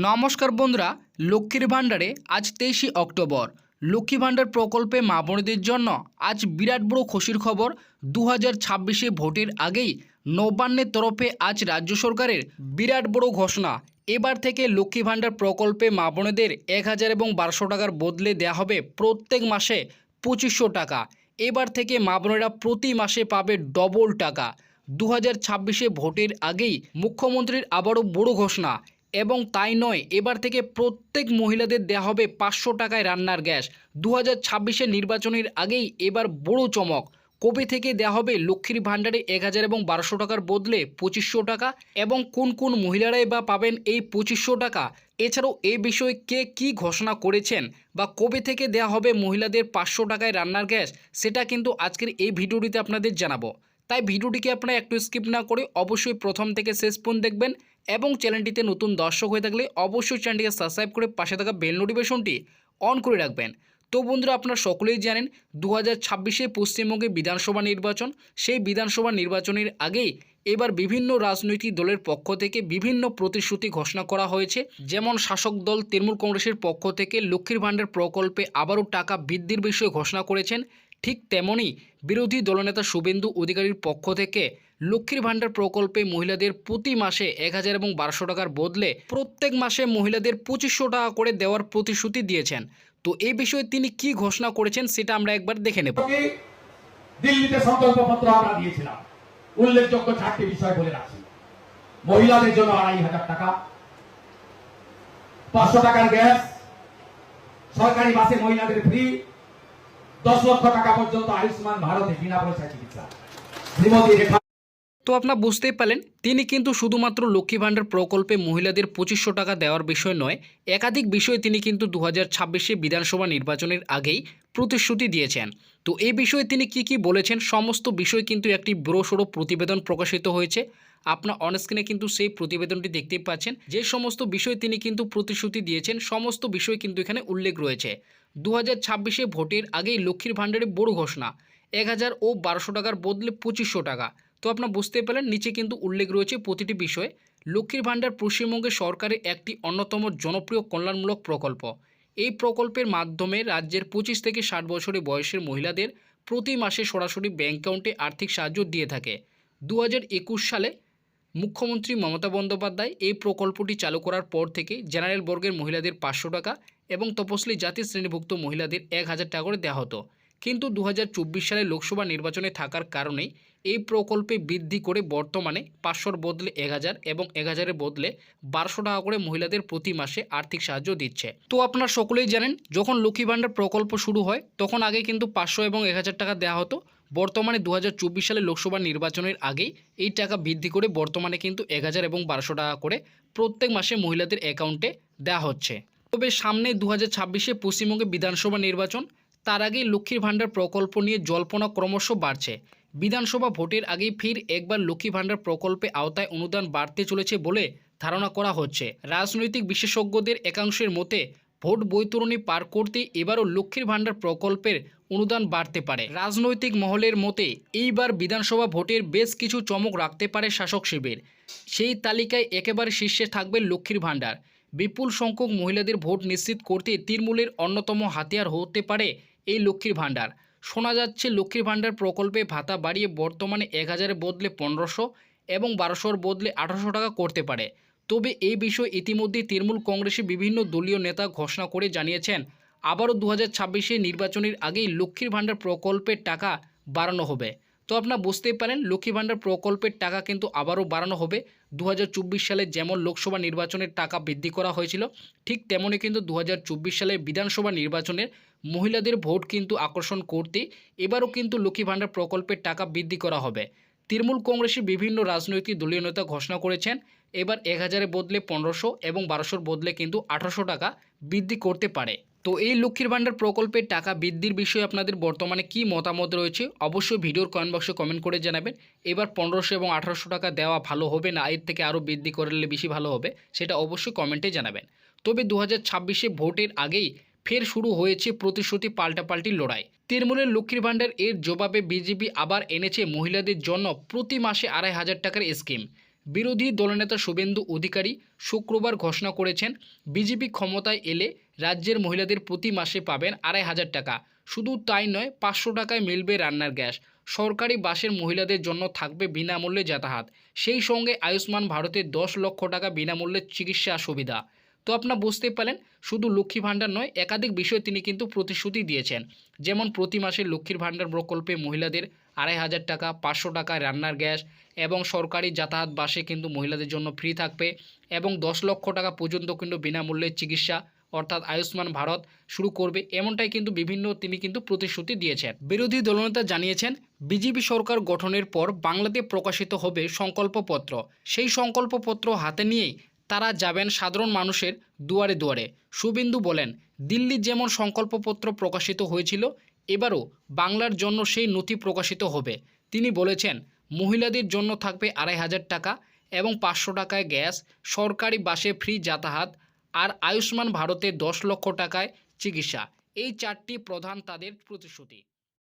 নমস্কার বন্ধুরা, লক্ষ্মীর ভাণ্ডারে আজ তেইশে অক্টোবর। লক্ষ্মী ভাণ্ডার প্রকল্পে মা বোনেদের জন্য আজ বিরাট বড় খুশির খবর। দু হাজার ছাব্বিশে ভোটের আগেই নবান্নের তরফে আজ রাজ্য সরকারের বিরাট বড় ঘোষণা। এবার থেকে লক্ষ্মী ভাণ্ডার প্রকল্পে মা বোনেদের এক হাজার এবং বারোশো টাকার বদলে দেওয়া হবে প্রত্যেক মাসে পঁচিশশো টাকা। এবার থেকে মা বোনেরা প্রতি মাসে পাবে ডবল টাকা। দু হাজার ভোটের আগেই মুখ্যমন্ত্রীর আবারও বড় ঘোষণা। এবং তাই নয়, এবার থেকে প্রত্যেক মহিলাদের দেওয়া হবে পাঁচশো টাকায় রান্নার গ্যাস। দু হাজার নির্বাচনের আগেই এবার বড় চমক। কবে থেকে দেওয়া হবে লক্ষ্মীর ভাণ্ডারে এক হাজার এবং বারোশো টাকার বদলে পঁচিশশো টাকা? এবং কোন কোন মহিলারাই বা পাবেন এই পঁচিশশো টাকা? এছাড়াও এই বিষয়ে কে কি ঘোষণা করেছেন? বা কবে থেকে দেওয়া হবে মহিলাদের পাঁচশো টাকায় রান্নার গ্যাস? সেটা কিন্তু আজকের এই ভিডিওটিতে আপনাদের জানাব। তাই ভিডিওটিকে আপনারা একটু স্কিপ না করে অবশ্যই প্রথম থেকে শেষ পর্যন্ত দেখবেন এবং চ্যানেলটিতে নতুন দর্শক হয়ে থাকলে অবশ্যই চ্যানেলটিকে সাবস্ক্রাইব করে পাশে থাকা বেল নোটিফিকেশনটি অন করে রাখবেন। তো বন্ধুরা, আপনারা সকলেই জানেন দু হাজার ছাব্বিশে পশ্চিমবঙ্গে বিধানসভা নির্বাচন। সেই বিধানসভা নির্বাচনের আগেই এবার বিভিন্ন রাজনৈতিক দলের পক্ষ থেকে বিভিন্ন প্রতিশ্রুতি ঘোষণা করা হয়েছে। যেমন শাসক দল তৃণমূল কংগ্রেসের পক্ষ থেকে লক্ষ্মীর ভাণ্ডার প্রকল্পে আবারও টাকা বৃদ্ধির বিষয়ে ঘোষণা করেছেন। ঠিক তেমনই বিরোধী দলনেতা শুভেন্দু অধিকারীর পক্ষ থেকে লক্ষ্মীর ভাণ্ডার প্রকল্পে মহিলাদের প্রতি মাসে এক হাজার এবং বারোশো টাকার বদলে প্রত্যেক মাসে মহিলাদের পঁচিশশো টাকা করে দেওয়ার প্রতিশ্রুতি দিয়েছেন। তো এই বিষয়ে তিনি কি ঘোষণা করেছেন সেটা আমরা একবার দেখে নেব। দিল্লিতে সংকল্পপত্র আমরা দিয়েছিলাম। উল্লেখযোগ্য চারটি বিষয় বলে রাখছি মহিলাদের জন্য আড়াই হাজার টাকা, পাঁচশো টাকার গ্যাস, সরকারি বাসে মহিলাদের ফ্রি দশ লক্ষ টাকা পর্যন্ত আয়ুষ্মান ভারতে বিনা পয়সা চিকিৎসা। শ্রীমতী তো আপনারা বুঝতেই পারলেন, তিনি কিন্তু শুধুমাত্র লক্ষ্মী ভাণ্ডার প্রকল্পে মহিলাদের পঁচিশশো টাকা দেওয়ার বিষয় নয়, একাধিক বিষয়ে তিনি কিন্তু দু হাজার বিধানসভা নির্বাচনের আগেই প্রতিশ্রুতি দিয়েছেন। তো এই বিষয়ে তিনি কি কি বলেছেন, সমস্ত বিষয় কিন্তু একটি বড়সড় প্রতিবেদন প্রকাশিত হয়েছে। আপনার অনস্ক্রিনে কিন্তু সেই প্রতিবেদনটি দেখতে পাচ্ছেন। যে সমস্ত বিষয় তিনি কিন্তু প্রতিশ্রুতি দিয়েছেন, সমস্ত বিষয় কিন্তু এখানে উল্লেখ রয়েছে। দু হাজার ভোটের আগেই লক্ষ্মীর ভাণ্ডারে বড় ঘোষণা। এক হাজার ও বারোশো টাকার বদলে পঁচিশশো টাকা। তো আপনার বুঝতে পেলেন, নিচে কিন্তু উল্লেখ রয়েছে প্রতিটি বিষয়ে। লক্ষ্মীর ভাণ্ডার পশ্চিমবঙ্গের সরকারের একটি অন্যতম জনপ্রিয় কল্যাণমূলক প্রকল্প। এই প্রকল্পের মাধ্যমে রাজ্যের পঁচিশ থেকে ষাট বছরের বয়সের মহিলাদের প্রতি মাসে সরাসরি ব্যাংক অ্যাকাউন্টে আর্থিক সাহায্য দিয়ে থাকে। দু হাজার একুশ সালে মুখ্যমন্ত্রী মমতা বন্দ্যোপাধ্যায় এই প্রকল্পটি চালু করার পর থেকে জেনারেল বর্গের মহিলাদের পাঁচশো টাকা এবং তপশিলি জাতি শ্রেণীভুক্ত মহিলাদের এক হাজার টাকা করে দেওয়া হতো। কিন্তু দু হাজার চব্বিশ সালে লোকসভা নির্বাচনে থাকার কারণেই এই প্রকল্পে বৃদ্ধি করে বর্তমানে পাঁচশোর বদলে এক হাজার এবং এক হাজারের বদলে বারোশো টাকা করে মহিলাদের প্রতি মাসে আর্থিক সাহায্য দিচ্ছে। তো আপনারা সকলেই জানেন, যখন লক্ষ্মী ভাণ্ডার প্রকল্প শুরু হয়, তখন আগে কিন্তু পাঁচশো এবং এক হাজার টাকা দেওয়া হতো। বর্তমানে দু হাজার চব্বিশ সালে লোকসভা নির্বাচনের আগেই এই টাকা বৃদ্ধি করে বর্তমানে কিন্তু এক হাজার এবং বারোশো টাকা করে প্রত্যেক মাসে মহিলাদের অ্যাকাউন্টে দেওয়া হচ্ছে। তবে সামনে দু হাজার ছাব্বিশে পশ্চিমবঙ্গে বিধানসভা নির্বাচন, তার আগেই লক্ষ্মীর ভাণ্ডার প্রকল্প নিয়ে জল্পনা ক্রমশ বাড়ছে। বিধানসভা ভোটের আগেই ফির একবার লক্ষ্মী ভাণ্ডার প্রকল্পে আওতায় অনুদান বাড়তে চলেছে বলে ধারণা করা হচ্ছে। রাজনৈতিক বিশেষজ্ঞদের একাংশের মতে ভোট বৈতরণী পার করতে এবারও লক্ষ্মীর ভাণ্ডার প্রকল্পের অনুদান বাড়তে পারে। রাজনৈতিক মহলের মতে, এইবার বিধানসভা ভোটের বেশ কিছু চমক রাখতে পারে শাসক শিবির। সেই তালিকায় একেবারে শীর্ষে থাকবে লক্ষ্মীর ভাণ্ডার। বিপুল সংখ্যক মহিলাদের ভোট নিশ্চিত করতে তৃণমূলের অন্যতম হাতিয়ার হতে পারে এই লক্ষ্মীর ভাণ্ডার। শোনা যাচ্ছে, লক্ষ্মীর ভাণ্ডার প্রকল্পে ভাতা বাড়িয়ে বর্তমানে এক হাজারের বদলে পনেরোশো এবং বারোশোর বদলে আঠারোশো টাকা করতে পারে। তবে এই বিষয়ে ইতিমধ্যে তৃণমূল কংগ্রেসের বিভিন্ন দলীয় নেতা ঘোষণা করে জানিয়েছেন, আবারও দু হাজার ছাব্বিশে নির্বাচনের আগেই লক্ষ্মীর ভাণ্ডার প্রকল্পের টাকা বাড়ানো হবে। তো আপনারা বুঝতেই পারেন লক্ষ্মী ভাণ্ডার প্রকল্পের টাকা কিন্তু আবারও বাড়ানো হবে। দু হাজার চব্বিশ সালে যেমন লোকসভা নির্বাচনের টাকা বৃদ্ধি করা হয়েছিল, ঠিক তেমনই কিন্তু দু হাজার চব্বিশ সালে বিধানসভা নির্বাচনের মহিলাদের ভোট কিন্তু আকর্ষণ করতে এবারও কিন্তু লক্ষ্মী ভাণ্ডার প্রকল্পের টাকা বৃদ্ধি করা হবে। তৃণমূল কংগ্রেসের বিভিন্ন রাজনৈতিক দলীয় নেতা ঘোষণা করেছেন এবার এক হাজারের বদলে পনেরোশো এবং বারোশোর বদলে কিন্তু আঠারোশো টাকা বৃদ্ধি করতে পারে। তো এই লক্ষ্মীর ভাণ্ডার প্রকল্পের টাকা বৃদ্ধির বিষয়ে আপনাদের বর্তমানে কি মতামত রয়েছে অবশ্যই ভিডিওর কমেন্ট বক্সে কমেন্ট করে জানাবেন। এবার পনেরোশো এবং আঠারোশো টাকা দেওয়া ভালো হবে না এর থেকে আরও বৃদ্ধি করলে বেশি ভালো হবে সেটা অবশ্যই কমেন্টে জানাবেন। তবে দু হাজার ভোটের আগেই ফের শুরু হয়েছে প্রতিশ্রুতি পাল্টাপাল্টি লড়াই। তৃণমূলের লক্ষ্মীর ভাণ্ডার এর জবাবে বিজেপি আবার এনেছে মহিলাদের জন্য প্রতি মাসে আড়াই হাজার টাকার স্কিম বিরোধী দলনেতা শুভেন্দু অধিকারী শুক্রবার ঘোষণা করেছেন, বিজেপি ক্ষমতায় এলে রাজ্যের মহিলাদের প্রতি মাসে পাবেন আড়াই হাজার টাকা। শুধু তাই নয়, পাঁচশো টাকায় মিলবে রান্নার গ্যাস। সরকারি বাসের মহিলাদের জন্য থাকবে বিনামূল্যে যাতায়াত। সেই সঙ্গে আয়ুষ্মান ভারতের দশ লক্ষ টাকা বিনামূল্যে চিকিৎসা সুবিধা। তো আপনারা বুঝতে পারলেন, শুধু লক্ষ্মী ভাণ্ডার নয়, একাধিক বিষয় তিনি কিন্তু প্রতিশ্রুতি দিয়েছেন। যেমন প্রতি মাসে লক্ষ্মীর ভাণ্ডার প্রকল্পে মহিলাদের আড়াই হাজার টাকা, পাঁচশো টাকা রান্নার গ্যাস এবং সরকারি যাতায়াত বাসে কিন্তু মহিলাদের জন্য ফ্রি থাকবে এবং দশ লক্ষ টাকা পর্যন্ত কিন্তু বিনামূল্যে চিকিৎসা অর্থাৎ আয়ুষ্মান ভারত শুরু করবে, এমনটাই কিন্তু বিভিন্ন তিনি কিন্তু প্রতিশ্রুতি দিয়েছেন। বিরোধী দলনেতা জানিয়েছেন, বিজেপি সরকার গঠনের পর বাংলাতে প্রকাশিত হবে সংকল্পপত্র। সেই সংকল্পপত্র হাতে নিয়েই তারা যাবেন সাধারণ মানুষের দুয়ারে দুয়ারে। শুভেন্দু বলেন, দিল্লির যেমন সংকল্পপত্র প্রকাশিত হয়েছিল, এবারও বাংলার জন্য সেই নথি প্রকাশিত হবে। তিনি বলেছেন, মহিলাদের জন্য থাকবে আড়াই হাজার টাকা এবং পাঁচশো টাকায় গ্যাস, সরকারি বাসে ফ্রি যাতায়াত আর আয়ুষ্মান ভারতে দশ লক্ষ টাকায় চিকিৎসা। এই চারটি প্রধান তাদের প্রতিশ্রুতি।